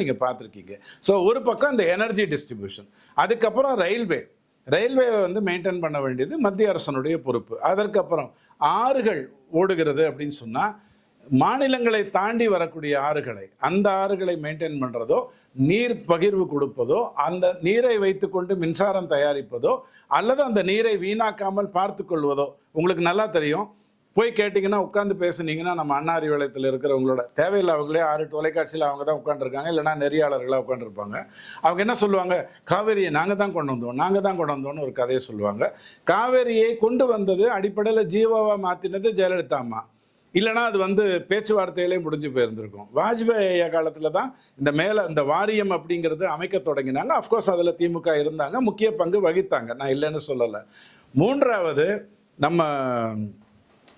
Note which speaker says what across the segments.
Speaker 1: நீங்கள் பார்த்துருக்கீங்க. ஸோ ஒரு பக்கம் இந்த எனர்ஜி டிஸ்ட்ரிபியூஷன் அதுக்கப்புறம் ரயில்வே ரயில்வேவை வந்து மெயின்டைன் பண்ண வேண்டியது மத்திய அரசனுடைய பொறுப்பு. அதற்கப்புறம் ஆறுகள் ஓடுகிறது அப்படின்னு சொன்னால் மாநிலங்களை தாண்டி வரக்கூடிய ஆறுகளை அந்த ஆறுகளை மெயின்டைன் பண்ணுறதோ நீர் பகிர்வு கொடுப்பதோ அந்த நீரை வைத்துக்கொண்டு மின்சாரம் தயாரிப்பதோ அல்லது அந்த நீரை வீணாக்காமல் பார்த்து கொள்வதோ உங்களுக்கு நல்லா தெரியும். போய் கேட்டிங்கன்னா உட்காந்து பேசுனீங்கன்னா நம்ம அண்ணா அறிவாலயத்தில் இருக்கிறவங்களோட தேவையில்லை அவங்களே ஆறு தொலைக்காட்சியில் அவங்க தான் உட்காந்துருக்காங்க இல்லைனா நெறியாளர்களாக உட்காந்துருப்பாங்க அவங்க என்ன சொல்லுவாங்க? காவேரியை நாங்கள் தான் கொண்டு வந்தோம் நாங்கள் தான் கொண்டு வந்தோம்னு ஒரு கதையை சொல்லுவாங்க. காவேரியை கொண்டு வந்தது அடிப்படையில் ஜீவாவாக மாற்றினது ஜெயலலிதா அம்மா. இல்லைனா அது வந்து பேச்சுவார்த்தையிலே முடிஞ்சு போயிருந்திருக்கும். வாஜ்பாய் ஐயா காலத்தில் தான் இந்த மேலே இந்த வாரியம் அப்படிங்கிறது அமைக்க தொடங்கினாங்க. அஃப்கோர்ஸ் அதில் திமுக இருந்தாங்க முக்கிய பங்கு வகித்தாங்க. நான் இல்லைன்னு சொல்லலை. மூன்றாவது நம்ம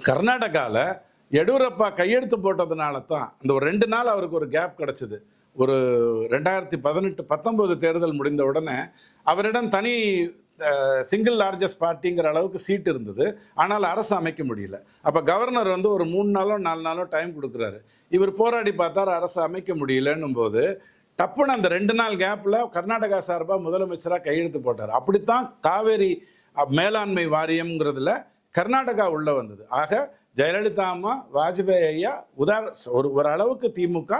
Speaker 1: கர்நாடகாவில் எடியூரப்பா கையெழுத்து போட்டதுனால தான் அந்த ஒரு ரெண்டு நாள் அவருக்கு ஒரு கேப் கிடச்சிது. ஒரு ரெண்டாயிரத்தி பதினெட்டு பத்தொம்போது தேர்தல் முடிந்த உடனே அவரிடம் தனி சிங்கிள் லார்ஜஸ்ட் பார்ட்டிங்கிற அளவுக்கு சீட் இருந்தது. ஆனால் அரசு அமைக்க முடியல. அப்போ கவர்னர் வந்து ஒரு மூணு நாளோ நாலு நாளோ டைம் கொடுக்குறாரு. இவர் போராடி பார்த்தார் அரசு அமைக்க முடியலன்னும் போது டப்புன்னு அந்த ரெண்டு நாள் கேப்பில் கர்நாடகா சார்பாக முதலமைச்சராக கையெழுத்து போட்டார். அப்படித்தான் காவேரி மேலாண்மை வாரியம்ங்கிறதுல கர்நாடகா உள்ளே வந்தது. ஆக ஜெயலலிதா அம்மா வாஜ்பாய் ஐயா உதார ஒரு ஒரு அளவுக்கு திமுக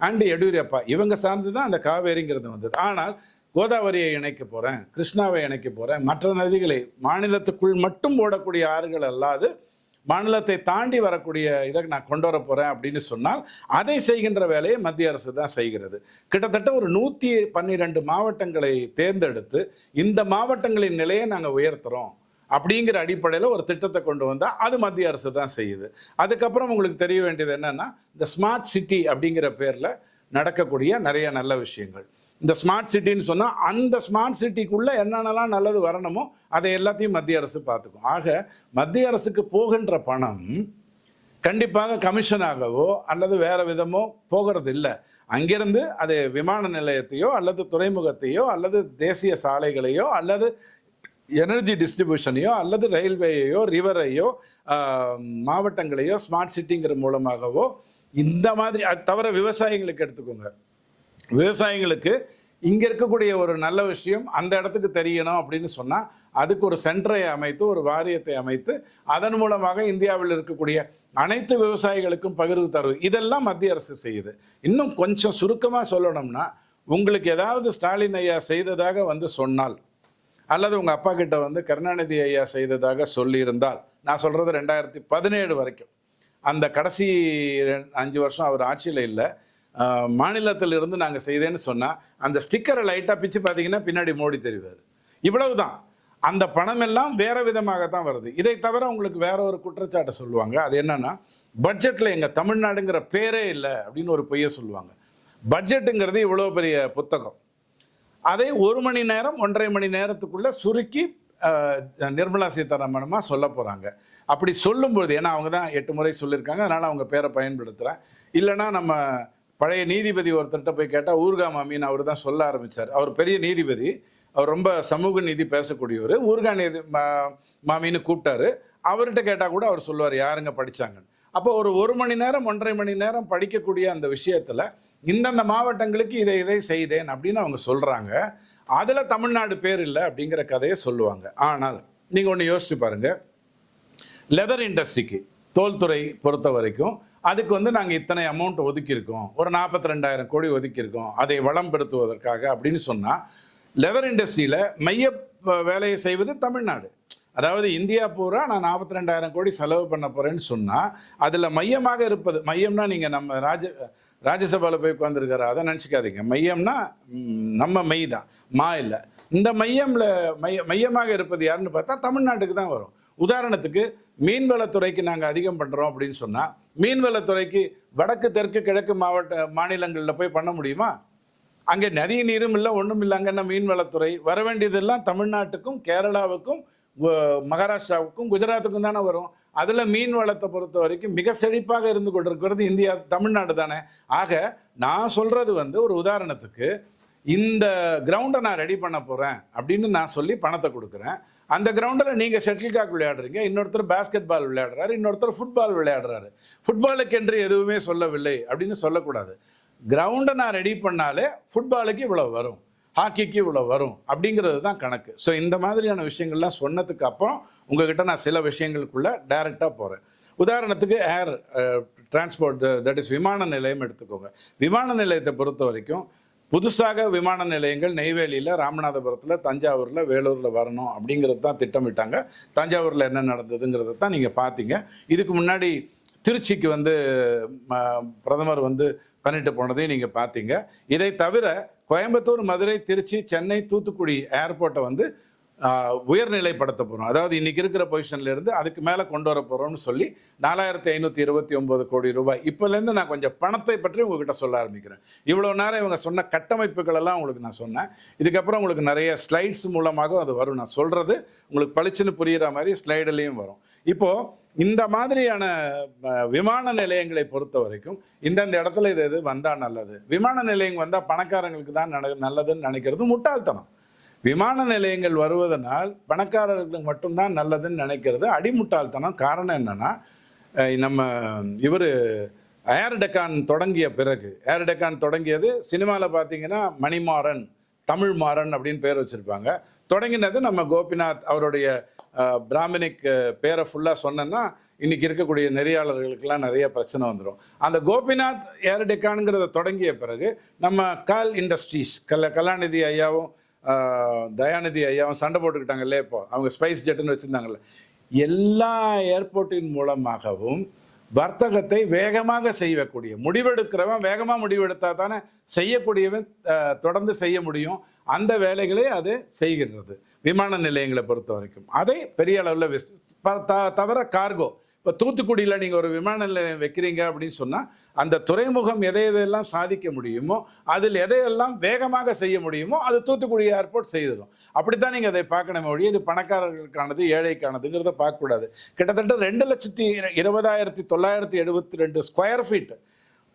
Speaker 1: அண்டு எடியூரப்பா இவங்க சார்ந்து தான் அந்த காவேரிங்கிறது வந்தது. ஆனால் கோதாவரியை இணைக்க போகிறேன் கிருஷ்ணாவை இணைக்க போகிறேன் மற்ற நதிகளை மாநிலத்துக்குள் மட்டும் ஓடக்கூடிய ஆறுகள் அல்லாது மாநிலத்தை தாண்டி வரக்கூடிய இதை நான் கொண்டு வர போகிறேன் அப்படின்னு சொன்னால் அதை செய்கின்ற வேலையை மத்திய அரசு தான் செய்கிறது. கிட்டத்தட்ட ஒரு நூற்றி பன்னிரெண்டு மாவட்டங்களை தேர்ந்தெடுத்து இந்த மாவட்டங்களின் நிலையை நாங்கள் உயர்த்துகிறோம் அப்படிங்கிற அடிப்படையில் ஒரு திட்டத்தை கொண்டு வந்தால் அது மத்திய அரசு தான் செய்யுது. அதுக்கப்புறம் உங்களுக்கு தெரிய வேண்டியது என்னென்னா இந்த ஸ்மார்ட் சிட்டி அப்படிங்கிற பேரில் நடக்கக்கூடிய நிறைய நல்ல விஷயங்கள். இந்த ஸ்மார்ட் சிட்டின்னு சொன்னால் அந்த ஸ்மார்ட் சிட்டிக்குள்ளே என்னென்னலாம் நல்லது வரணுமோ அதை எல்லாத்தையும் மத்திய அரசு பார்த்துக்கும். ஆக மத்திய அரசுக்கு போகின்ற பணம் கண்டிப்பாக கமிஷனாகவோ அல்லது வேறு விதமோ போகிறது இல்லை. அங்கிருந்து அது விமான நிலையத்தையோ அல்லது துறைமுகத்தையோ அல்லது தேசிய சாலைகளையோ அல்லது எனர்ஜி டிஸ்ட்ரிபியூஷனையோ அல்லது ரயில்வேயையோ ரிவரையோ மாவட்டங்களையோ ஸ்மார்ட் சிட்டிங்கிற மூலமாகவோ இந்த மாதிரி அது தவிர விவசாயிகளுக்கு எடுத்துக்கோங்க. விவசாயிகளுக்கு இங்கே இருக்கக்கூடிய ஒரு நல்ல விஷயம் அந்த இடத்துக்கு தெரியணும் அப்படின்னு சொன்னால் அதுக்கு ஒரு சென்டரை அமைத்து ஒரு வாரியத்தை அமைத்து அதன் மூலமாக இந்தியாவில் இருக்கக்கூடிய அனைத்து விவசாயிகளுக்கும் பகிர்வு தருவது இதெல்லாம் மத்திய அரசு செய்யுது. இன்னும் கொஞ்சம் சுருக்கமாக சொல்லணும்னா உங்களுக்கு ஏதாவது ஸ்டாலின் ஐயா செய்ததாக வந்து சொன்னால் அல்லது உங்கள் அப்பா கிட்ட வந்து கருணாநிதி ஐயா செய்ததாக சொல்லியிருந்தால் நான் சொல்கிறது ரெண்டாயிரத்தி பதினேழு வரைக்கும். அந்த கடைசி அஞ்சு வருஷம் அவர் ஆட்சியில் இல்லை. மாநிலத்தில் இருந்து நாங்கள் செய்தேன்னு சொன்னால் அந்த ஸ்டிக்கரை லைட்டாக பிச்சு பார்த்தீங்கன்னா பின்னாடி மோடி தெரிவார். இவ்வளவுதான். அந்த பணம் எல்லாம் வேற விதமாக தான் வருது. இதை தவிர உங்களுக்கு வேற ஒரு குற்றச்சாட்டை சொல்லுவாங்க. அது என்னன்னா பட்ஜெட்டில் எங்கள் தமிழ்நாடுங்கிற பேரே இல்லை அப்படின்னு ஒரு பொய்யை சொல்லுவாங்க. பட்ஜெட்டுங்கிறது இவ்வளோ பெரிய புத்தகம். அதை ஒரு மணி நேரம் ஒன்றரை மணி நேரத்துக்குள்ள சுருக்கி நிர்மலா சீதாராமனமாக சொல்ல போகிறாங்க அப்படி சொல்லும்பொழுது ஏன்னா அவங்க தான் எட்டு முறை சொல்லியிருக்காங்க அதனால் அவங்க பேரை பயன்படுத்துகிறேன் இல்லைன்னா நம்ம பழைய நீதிபதி ஒருத்தர்கிட்ட போய் கேட்டால் ஊர்கா மாமின்னு அவர் தான் சொல்ல ஆரம்பித்தார் அவர் பெரிய நீதிபதி அவர் ரொம்ப சமூக நீதி பேசக்கூடியவர். ஊர்கா நீதி மா- மாமின்னு கூப்பிட்டாரு. அவர்கிட்ட கேட்டால் கூட அவர் சொல்லுவார் யாருங்க படிச்சாங்கன்னு? அப்போ ஒரு ஒரு மணி நேரம் ஒன்றரை மணி நேரம் படிக்கக்கூடிய அந்த விஷயத்தில் இந்தந்த மாவட்டங்களுக்கு இதை இதை செய்தேன் அப்படின்னு அவங்க சொல்கிறாங்க அதில் தமிழ்நாடு பேர் இல்லை அப்படிங்கிற கதையை சொல்லுவாங்க. ஆனால் நீங்கள் ஒன்று யோசிச்சு பாருங்கள் லெதர் இண்டஸ்ட்ரிக்கு தோல்துறை பொறுத்த வரைக்கும் அதுக்கு வந்து நாங்கள் இத்தனை அமௌண்ட் ஒதுக்கியிருக்கோம். ஒரு நாற்பத்தி ரெண்டாயிரம் கோடி ஒதுக்கியிருக்கோம். அதை வளம்படுத்துவதற்காக அப்படின்னு சொன்னால் லெதர் இண்டஸ்ட்ரியில் மைய வேலையை செய்வது தமிழ்நாடு. அதாவது இந்தியா பூரா நான் நாற்பத்தி ரெண்டாயிரம் கோடி செலவு பண்ண போகிறேன்னு சொன்னால் அதில் மையமாக இருப்பது மையம்னா நீங்கள் நம்ம ராஜ ராஜ்யசபாவில் போய் உட்காந்துருக்கிற அதை நினச்சிக்காதீங்க. மையம்னா நம்ம மெய் தான் மா இல்லை. இந்த மையம்ல மைய மையமாக இருப்பது யாருன்னு பார்த்தா தமிழ்நாட்டுக்கு தான் வரும். உதாரணத்துக்கு மீன்வளத்துறைக்கு நாங்கள் அதிகம் பண்ணுறோம் அப்படின்னு சொன்னால் மீன்வளத்துறைக்கு வடக்கு தெற்கு கிழக்கு மாவட்ட மாநிலங்களில் போய் பண்ண முடியுமா? அங்கே நதி நீரும் இல்லை ஒன்றும் இல்லை அங்கே என்ன மீன்வளத்துறை? வர வேண்டியதெல்லாம் தமிழ்நாட்டுக்கும் கேரளாவுக்கும் மகாராஷ்டிராவுக்கும் குஜராத்துக்கும் தானே வரும். அதில் மீன் வளத்தை பொறுத்த வரைக்கும் மிக செழிப்பாக இருந்து கொண்டிருக்கிறது இந்தியா தமிழ்நாடு தானே. ஆக நான் சொல்கிறது வந்து ஒரு உதாரணத்துக்கு இந்த கிரவுண்டை நான் ரெடி பண்ண போகிறேன் அப்படின்னு நான் சொல்லி பணத்தை கொடுக்குறேன். அந்த கிரவுண்டில் நீங்கள் ஷட்டில்காக் விளையாடுறீங்க இன்னொருத்தர் பேஸ்கெட் பால் விளையாடுறாரு இன்னொருத்தர் ஃபுட்பால் விளையாடுறாரு. ஃபுட்பாலுக்கு என்று எதுவுமே சொல்லவில்லை அப்படின்னு சொல்லக்கூடாது. கிரவுண்டை நான் ரெடி பண்ணாலே ஃபுட்பாலுக்கு இவ்வளோ வரும். ஹாக்கிக்கு இவ்வளோ வரும் அப்படிங்கிறது தான் கணக்கு. ஸோ இந்த மாதிரியான விஷயங்கள்லாம் சொன்னதுக்கு அப்புறம் உங்ககிட்ட நான் சில விஷயங்களுக்குள்ளே டைரெக்டாக போகிறேன் உதாரணத்துக்கு ஏர் டிரான்ஸ்போர்ட் தட் இஸ் விமான நிலையம் எடுத்துக்கோங்க. விமான நிலையத்தை பொறுத்த வரைக்கும் புதுசாக விமான நிலையங்கள் நெய்வேலியில் ராமநாதபுரத்தில் தஞ்சாவூரில் வேலூரில் வரணும் அப்படிங்கிறது தான் திட்டமிட்டாங்க. தஞ்சாவூரில் என்ன நடந்ததுங்கிறத தான் நீங்கள் பார்த்தீங்க இதுக்கு முன்னாடி திருச்சிக்கு வந்து ம- பிரதமர் வந்து பண்ணிட்டு போனதையும் நீங்கள் பார்த்தீங்க இதை தவிர கோயம்புத்தூர் மதுரை திருச்சி சென்னை தூத்துக்குடி ஏர்போர்ட்டை வந்து உயர்நிலைப்படுத்த போகிறோம் அதாவது இன்றைக்கி இருக்கிற பொசிஷன்ல இருந்து அதுக்கு மேலே கொண்டு வர போகிறோம்னு சொல்லி நாலாயிரத்தி ஐநூற்றி இருபத்தி ஒம்பது கோடி ரூபாய். இப்போலேருந்து நான் கொஞ்சம் பணத்தை பற்றி உங்ககிட்ட சொல்ல ஆரம்பிக்கிறேன். இவ்வளோ நேரம் இவங்க சொன்ன கட்டமைப்புகளெல்லாம் உங்களுக்கு நான் சொன்னேன். இதுக்கப்புறம் உங்களுக்கு நிறைய ஸ்லைட்ஸ் மூலமாக அது வரும். நான் சொல்கிறது உங்களுக்கு பளிச்சுன்னு புரிகிற மாதிரி ஸ்லைடுலேயும் வரும். இப்போது இந்த மாதிரியான விமான நிலையங்களை பொறுத்த வரைக்கும் இந்தந்த இடத்துல இது இது வந்தால் நல்லது. விமான நிலையம் வந்தால் பணக்காரங்களுக்கு தான் நட நல்லதுன்னு நினைக்கிறது முட்டாள்தனம். விமான நிலையங்கள் வருவதனால் பணக்காரர்களுக்கு மட்டும்தான் நல்லதுன்னு நினைக்கிறது அடிமுட்டாள்தனம். காரணம் என்னன்னா நம்ம இவர் ஏர் டெக்கான் தொடங்கிய பிறகு ஏர் டெக்கான் தொடங்கியது சினிமாவில் பார்த்தீங்கன்னா மணிமாறன். தமிழ் மாறன் அப்படின்னு பேர் வச்சுருப்பாங்க. தொடங்கினது நம்ம கோபிநாத் அவருடைய பிராமணிக் பேரை ஃபுல்லாக சொன்னேன்னா இன்றைக்கி இருக்கக்கூடிய நெறியாளர்களுக்கெல்லாம் நிறைய பிரச்சனை வந்துடும் அந்த கோபிநாத் ஏர்டெக்கானுங்கிறத தொடங்கிய பிறகு நம்ம கால் இண்டஸ்ட்ரீஸ் கல கலாநிதி ஐயாவும் தயாநிதி ஐயாவும் சண்டை போட்டுக்கிட்டாங்கல்ல இப்போ? அவங்க ஸ்பைஸ் ஜெட்டுன்னு வச்சுருந்தாங்கல்ல. எல்லா ஏர்போர்ட்டின் மூலமாகவும் வர்த்தகத்தை வேகமாக செய்யக்கூடிய முடிவெடுக்கிறவன் வேகமாக முடிவெடுத்தா தானே செய்யக்கூடியவன் தொடர்ந்து செய்ய முடியும். அந்த வேலைகளை அது செய்கின்றது. விமான நிலையங்களை பொறுத்த வரைக்கும். அதை பெரிய அளவில் த- தவிர கார்கோ இப்போ தூத்துக்குடியில் நீங்கள் ஒரு விமான நிலையம் வைக்கிறீங்க அப்படின்னு சொன்னால் அந்த துறைமுகம் எதை எதையெல்லாம் சாதிக்க முடியுமோ அதில் எதையெல்லாம் வேகமாக செய்ய முடியுமோ அது தூத்துக்குடி ஏர்போர்ட் செய்திடும். அப்படித்தான் நீங்கள் அதை பார்க்கணுமே. ஒழிய இது பணக்காரர்களுக்கானது ஏழைக்கானதுங்கிறத பார்க்கக்கூடாது. கிட்டத்தட்ட ரெண்டு லட்சத்தி இருபதாயிரத்தி தொள்ளாயிரத்தி எழுபத்தி ரெண்டு ஸ்கொயர் ஃபீட்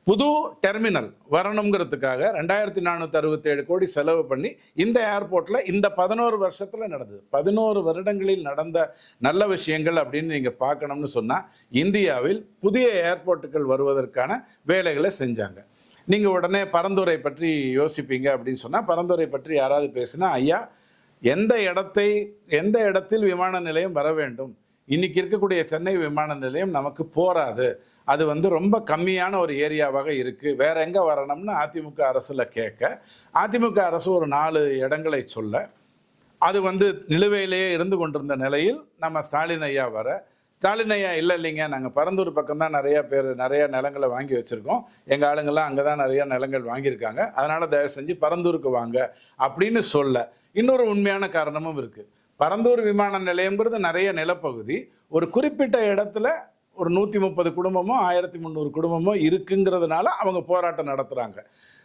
Speaker 1: புது டெர்மினல் வரணுங்கிறதுக்காக ரெண்டாயிரத்தி நானூற்றி அறுபத்தேழு கோடி செலவு பண்ணி இந்த ஏர்போர்ட்டில் இந்த பதினோரு வருஷத்தில் நடந்தது. பதினோரு வருடங்களில் நடந்த நல்ல விஷயங்கள் அப்படின்னு நீங்கள் பார்க்கணும்னு சொன்னால் இந்தியாவில் புதிய ஏர்போர்ட்டுகள் வருவதற்கான வேலைகளை செஞ்சாங்க. நீங்கள் உடனே பரந்துரை பற்றி யோசிப்பீங்க அப்படின்னு சொன்னால் பரந்துரை பற்றி யாராவது பேசினா ஐயா எந்த இடத்தை எந்த இடத்தில் விமான நிலையம் வர வேண்டும்? இன்னைக்கு இருக்கக்கூடிய சென்னை விமான நிலையம் நமக்கு போராது அது வந்து ரொம்ப கம்மியான ஒரு ஏரியாவாக இருக்கு. வேற எங்க வரணும்னு அதிமுக அரசுல கேட்க அதிமுக அரசு ஒரு நாலு இடங்களை சொல்ல அது வந்து நிலுவையிலேயே இருந்து கொண்டிருந்த நிலையில் நம்ம ஸ்டாலின் ஐயா வர ஸ்டாலின் ஐயா இல்லை இல்லைங்க நாங்கள் பரந்தூர் பக்கம் தான் நிறைய பேர் நிறைய நிலங்களை வாங்கி வச்சுருக்கோம். எங்கள் ஆளுங்கள்லாம் அங்கே தான் நிறைய நிலங்கள் வாங்கியிருக்காங்க. அதனால் தயவு செஞ்சு பரந்தூருக்கு வாங்க அப்படின்னு சொல்ல. இன்னொரு உண்மையான காரணமும் இருக்குது பரந்தூர் விமான நிலையம்ங்கிறது நிறைய நிலப்பகுதி. ஒரு குறிப்பிட்ட இடத்துல ஒரு நூற்றி முப்பது குடும்பமோ ஆயிரத்தி முந்நூறு குடும்பமோ இருக்குங்கிறதுனால அவங்க போராட்டம் நடத்துகிறாங்க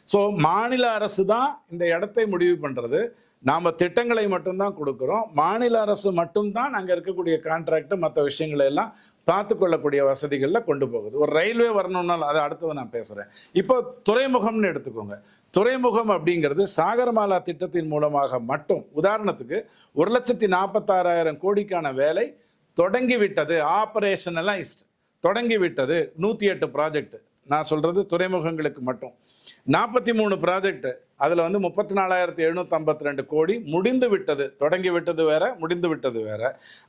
Speaker 1: ஸோ மாநில அரசு தான் இந்த இடத்தை முடிவு பண்ணுறது நாம் திட்டங்களை மட்டும்தான் கொடுக்குறோம். மாநில அரசு மட்டும்தான் அங்கே இருக்கக்கூடிய கான்ட்ராக்ட் மற்ற விஷயங்களை எல்லாம் பார்த்து கொள்ளக்கூடிய வசதிகளில் கொண்டு போகுது. ஒரு ரயில்வே வரணும்னாலும் அது அடுத்தது நான் பேசுகிறேன் இப்போ துறைமுகம்னு எடுத்துக்கோங்க. துறைமுகம் அப்படிங்கிறது சாகரமாலா திட்டத்தின் மூலமாக மட்டும் உதாரணத்துக்கு ஒரு லட்சத்தி நாற்பத்தாறாயிரம் கோடிக்கான வேலை தொடங்கிவிட்டது. ஆப்ரேஷனலைஸ்ட் தொடங்கிவிட்டது தொடங்கி விட்டது நூற்றி எட்டு ப்ராஜெக்ட் நான் சொல்கிறது துறைமுகங்களுக்கு மட்டும். நாற்பத்தி மூணு ப்ராஜெக்ட் அதில் வந்து முப்பத்தி நாலாயிரத்தி எழுநூற்றி ரெண்டு கோடி முடிந்து விட்டது தொடங்கி விட்டது வேற முடிந்து விட்டது வேற.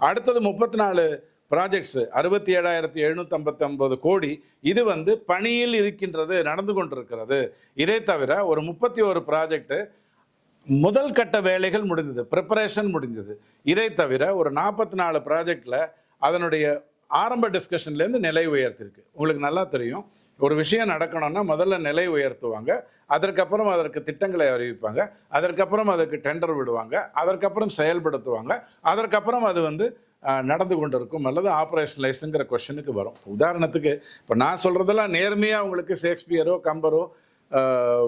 Speaker 1: அடுத்தது முப்பத்தி நாலு ப்ராஜெக்ட்ஸு அறுபத்தி ஏழாயிரத்தி எழுநூற்றி கோடி இது வந்து பணியில் இருக்கின்றது நடந்து கொண்டிருக்கிறது. இதை தவிர ஒரு முப்பத்தி ஒரு ப்ராஜெக்ட்டு முதல் கட்ட வேலைகள் முடிந்தது ப்ரிப்பரேஷன் முடிந்தது இதை தவிர ஒரு நாற்பத்தி நாலு ப்ராஜெக்டில் அதனுடைய ஆரம்ப டிஸ்கஷன்லேருந்து நிலை உயர்த்திருக்கு. உங்களுக்கு நல்லா தெரியும். ஒரு விஷயம் நடக்கணும்னா முதல்ல நிலை உயர்த்துவாங்க. அதற்கப்புறம் அதற்கு திட்டங்களை அறிவிப்பாங்க. அதற்கப்புறம் அதுக்கு டெண்டர் விடுவாங்க. அதற்கப்புறம் செயல்படுத்துவாங்க. அதற்கப்புறம் அது வந்து நடந்து நடந்து கொண்டிருக்கும் அல்லது ஆப்ரேஷனலைஸுங்கிற கொஷனுக்கு வரும். உதாரணத்துக்கு இப்போ நான் சொல்கிறதெல்லாம் நேர்மையாக உங்களுக்கு ஷேக்ஸ்பியரோ கம்பரோ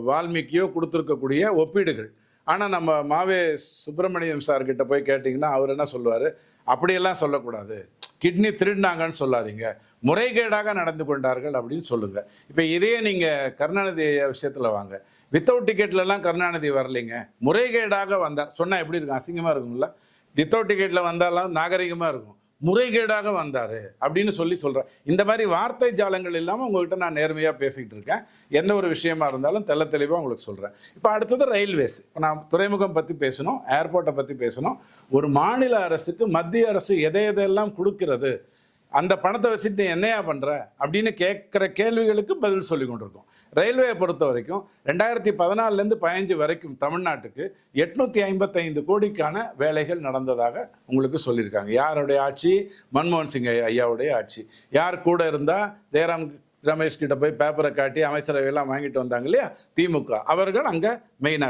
Speaker 1: வால்மீகியோ கொடுத்துருக்கக்கூடிய ஒப்பீடுகள். ஆனால் நம்ம மாவே சுப்பிரமணியம் சார்கிட்ட போய் கேட்டிங்கன்னா அவர் என்ன சொல்லுவார்? அப்படியெல்லாம் சொல்லக்கூடாது. கிட்னி திருடினாங்கன்னு சொல்லாதீங்க. முறைகேடாக நடந்து கொண்டார்கள் அப்படின்னு சொல்லுங்கள் இப்போ இதே நீங்கள் கருணாநிதி விஷயத்தில் வாங்க. வித்தவுட் டிக்கெட்லலாம் கருணாநிதி வரலைங்க. முறைகேடாக வந்தார் சொன்னால் எப்படி இருக்கும்? அசிங்கமாக இருக்கும்ல? வித்தவுட் டிக்கெட்டில் வந்தாலும் நாகரிகமாக இருக்கும். முறைகேடாக வந்தார் அப்படின்னு சொல்லி சொல்கிறேன் இந்த மாதிரி வார்த்தை ஜாலங்கள் இல்லாமல் உங்கள்கிட்ட நான் நேர்மையாக பேசிக்கிட்டு இருக்கேன். எந்த ஒரு விஷயமா இருந்தாலும் தெல்ல தெளிவாக உங்களுக்கு சொல்கிறேன் இப்போ அடுத்தது ரயில்வேஸ் இப்போ நான் துறைமுகம் பற்றி பேசணும் ஏர்போர்ட்டை பற்றி பேசணும். ஒரு மாநில அரசுக்கு மத்திய அரசு எதை எதையெல்லாம் கொடுக்கிறது? அந்த பணத்தை வச்சுட்டு என்னையா பண்ணுற அப்படின்னு கேட்குற கேள்விகளுக்கு பதில் சொல்லி கொண்டிருக்கோம். ரயில்வேயை பொறுத்த வரைக்கும் ரெண்டாயிரத்தி பதினாலேருந்து பதினஞ்சு வரைக்கும் தமிழ்நாட்டுக்கு எட்நூற்றி ஐம்பத்தைந்து கோடிக்கான வேலைகள் நடந்ததாக உங்களுக்கு சொல்லியிருக்காங்க. யாருடைய ஆட்சி? மன்மோகன் சிங் ஐயா- ஐயாவுடைய ஆட்சி. யார் கூட இருந்தால் ஜெயராம் ரமேஷ் கிட்ட போய் பேப்பரை காட்டி அமைச்சரவையெல்லாம் வாங்கிட்டு வந்தாங்க இல்லையா? திமுக. அவர்கள் அங்கே மெயினாக